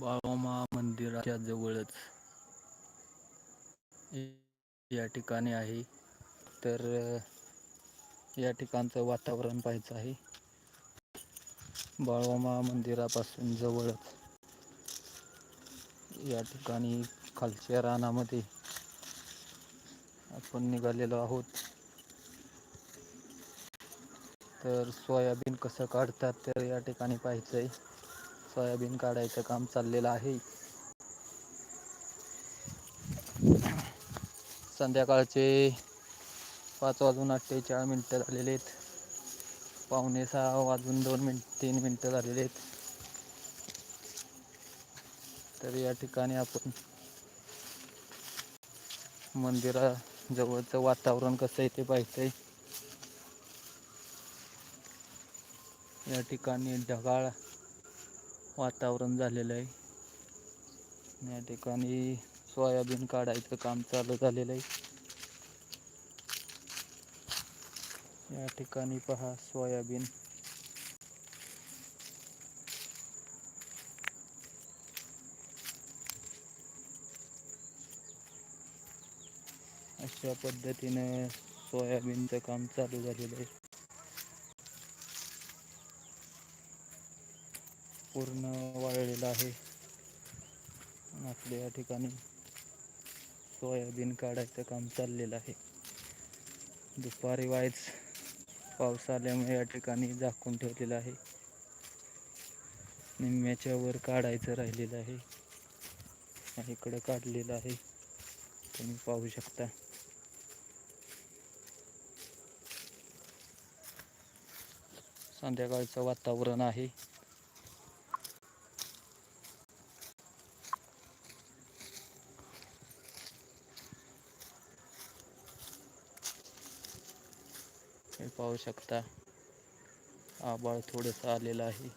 बाळोमा मंदिराच्या जवळच. या ठिकाणी आहे. तर या ठिकाणचं वातावरण पाहायचं आहे. बाळोमा मंदिरापासून जवळच. या ठिकाणी खालच्या रानामध्ये आपण निघालेलो आहोत. तर सोयाबीन कसं काढतात तर या ठिकाणी पाहायचंय. सोयाबीन काढायचं काम चाललेलं आहे. संध्याकाळचे पाच वाजून अठ्ठेचाळीस मिनटं झालेले आहेत. पावणे सहा वाजून दोन मिनिट तीन मिनटं झालेले आहेत. तर या ठिकाणी आपण मंदिराजवळचं वातावरण कसं आहे ते पाहिजे या ठिकाणी ढगाळ वातावरण झालेलं आहे. या ठिकाणी सोयाबीन काढायचं काम चालू झालेलं आहे. या ठिकाणी पहा सोयाबीन. अशा पद्धतीनं सोयाबीनचं काम चालू झालेलं आहे. पूर्ण वाळलेलं आहे. आपल्या या ठिकाणी सोयाबीन काढायचं काम चाललेलं आहे. दुपारी वाईज पाऊस आल्यामुळे या ठिकाणी झाकून ठेवलेलं आहे. निम्म्याच्या वर काढायचं राहिलेलं आहे. इकडं काढलेलं आहे. तुम्ही पाहू शकता. संध्याकाळचं वातावरण आहे. तुम्ही पाहू शकता. आबाळ थोडंसं आलेलं आहे.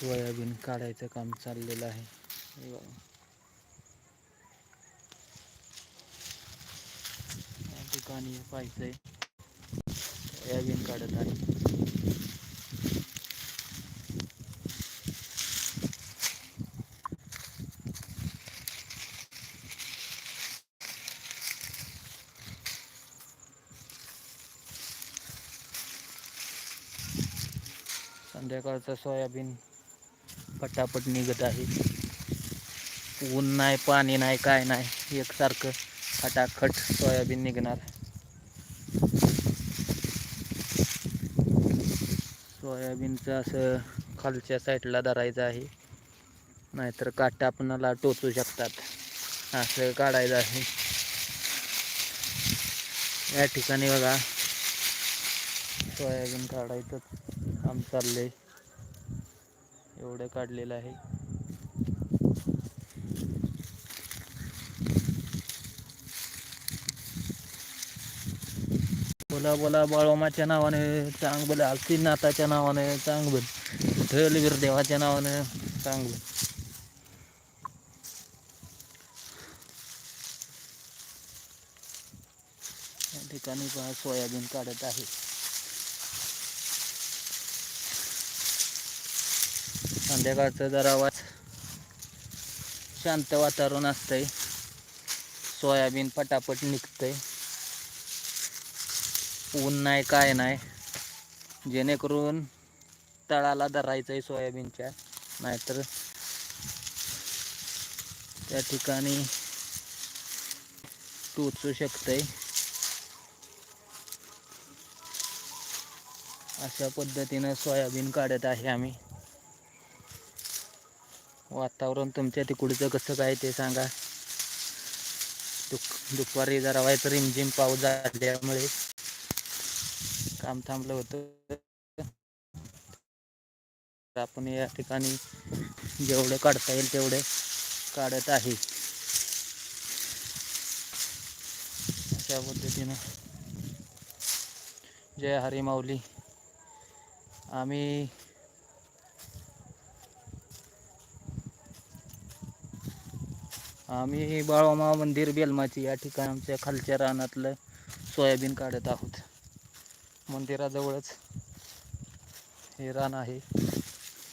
सोयाबीन काढायचं काम चाललेलं आहे. या ठिकाणी पाहायचंय. सोयाबीन काढत आहे. संध्याकाळचं सोयाबीन पटापट निघत आहे. ऊन नाही पाणी नाही काय नाही एकसारखं खटाखट सोयाबीन निघणार. सोयाबीनचं असं खालच्या साईडला धरायचं आहे. नाहीतर काटा आपणाला टोचू शकतात. असं काढायचं आहे. या ठिकाणी बघा. सोयाबीन काढायचं. काम चाललंय. एवढं काढलेलं आहे. बोला बोला बाळोमाच्या नावाने चांग बोला नाथाच्या नावाने चांग बोल. विठ्ठल देवाच्या नावाने चांग बोल. या ठिकाणी पहा सोयाबीन काढत आहे. संध्याकाळचं जरा वाच शांत वातावरण असतंय. सोयाबीन पटापट निघतंय. ऊन नाही काय नाही. जेणेकरून तळाला धरायचं आहे सोयाबीनच्या. नाहीतर त्या ठिकाणी टोचू शकतंय. अशा पद्धतीनं सोयाबीन काढत आहे आम्ही. वातावरण तुमच्या तिकडचं कसं काय ते सांगा. दुप दुपारी जरा व्हायचं रिमझिम पाऊस झाल्यामुळे काम थांबलं होतं. आपण या ठिकाणी जेवढं काढता येईल तेवढे काढत आहे. अशा पद्धतीनं. जय हरी माऊली. आम्ही आम्ही बाळोमा मंदिर बेलमाची या ठिकाणी आमच्या खालच्या रानातलं सोयाबीन काढत आहोत. मंदिराजवळच हे रान आहे.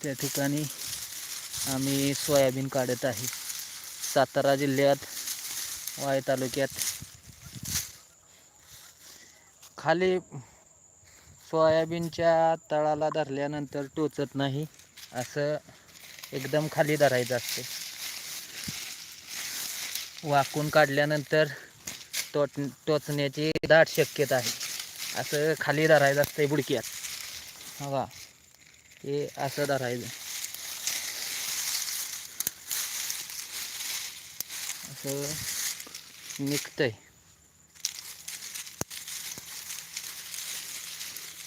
त्या ठिकाणी आम्ही सोयाबीन काढत आहे. सातारा जिल्ह्यात वाय तालुक्यात. खाली सोयाबीनच्या तळाला धरल्यानंतर टोचत नाही असं एकदम खाली धरायचं असते. वाकून काढल्यानंतर टोच टोचण्याची दाट शक्यता आहे. असं खाली धरायचं असतंय बुडक्यात. हवा हे असं धरायचं. असं निघतंय.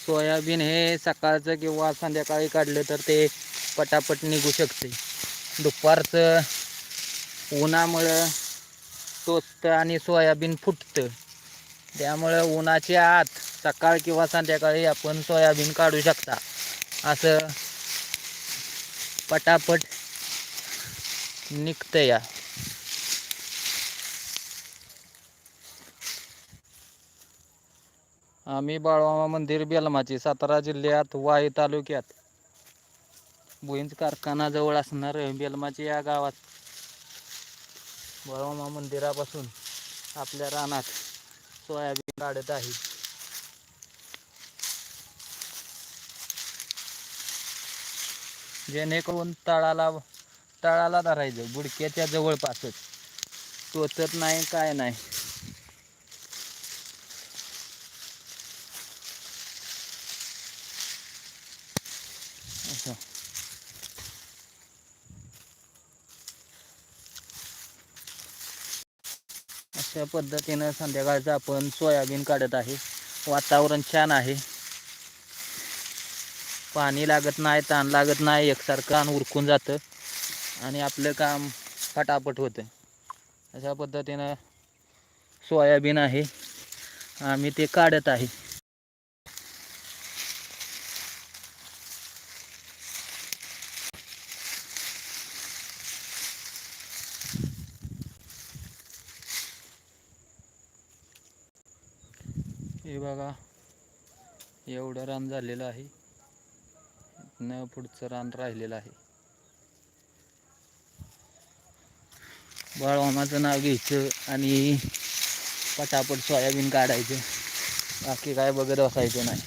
सोयाबीन हे सकाळचं किंवा संध्याकाळी काढलं तर ते पटापट निघू शकते दुपारचं उन्हामुळं टोचतं आणि सोयाबीन फुटतं. त्यामुळं उन्हाच्या आत सकाळ किंवा संध्याकाळी आपण सोयाबीन काढू शकता. असं पटापट निघतं या. आम्ही बाळवामा मंदिर बेलमाची सातारा जिल्ह्यात वाई तालुक्यात. भुईंज कारखानाजवळ असणार बेलमाची या गावात बाळवामा मंदिरापासून आपल्या रानात सोयाबीन काढत आहे. जेणेकरून तळाला तळाला धरायचं बुडक्याच्या जवळपासच. टोचत नाही काय नाही. अशा पद्धतीनं संध्याकाळचं आपण सोयाबीन काढत आहे. वातावरण छान आहे. पाणी लागत नाही ताण लागत नाही एकसारखं अन उरकून जातं आणि आपलं काम फटाफट होतं. अशा पद्धतीनं सोयाबीन आहे. आम्ही ते काढत आहे. हे बघा एवढं रान झालेलं आहे. न पुढचं रान राहिलेलं आहे. बाळवामाचं नाव घ्यायचं आणि पटापट सोयाबीन काढायचं. बाकी काय बघत बसायचं नाही.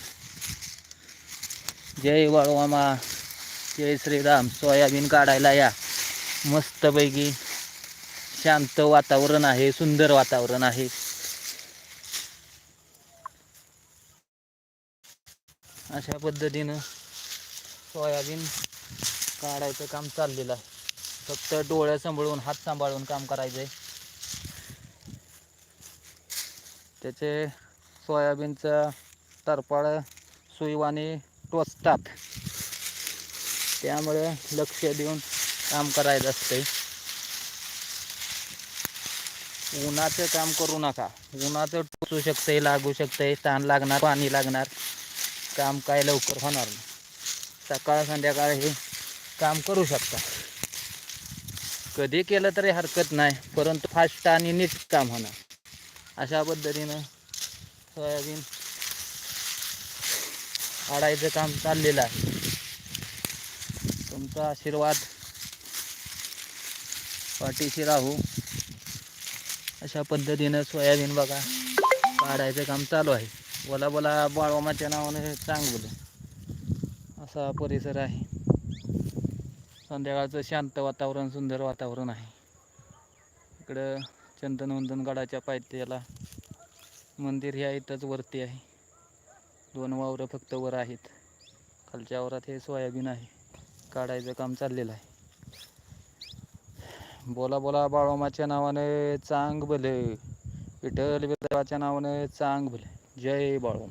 जय बाळवामा जय श्रीराम. सोयाबीन काढायला या. मस्तपैकी शांत वातावरण आहे सुंदर वातावरण आहे. अशा पद्धतीनं सोयाबीन काढायचं काम चाललेलं आहे. फक्त डोळ्या सांभाळून हात सांभाळून काम करायचं आहे त्याचे सोयाबीनचं तरपाळ सुईवाने टोचतात. त्यामुळे लक्ष देऊन काम करायचं असते उन्हाचं काम करू नका. उन्हाचं टोचू शकतंय लागू शकतंय ताण लागणार पाणी लागणार. काम काय लवकर होणार नाही. सकाळ संध्याकाळ हे काम करू शकता. कधी केलं तरी हरकत नाही परंतु फास्ट आणि नीट काम होणार. अशा पद्धतीनं सोयाबीन काढायचं काम चाललेलं आहे. तुमचा आशीर्वाद पाठीशी राहू. अशा पद्धतीनं सोयाबीन बघा काढायचं काम चालू आहे. बोला बोला बाळवामाच्या नावाने चांगलं. असा परिसर आहे. संध्याकाळचं शांत वातावरण सुंदर वातावरण आहे. इकडं चंदनवंदनगडाच्या पायथ्याला मंदिर ह्या इथंच वरती आहे. दोन वावरं फक्त वर आहेत. खालच्या वावरात हे सोयाबीन आहे. काढायचं काम चाललेलं आहे. बोला बोला बाळोमाच्या नावानं चांग भलं. विठ्ठल देवाच्या नावानं चांग भलं. जय बाळू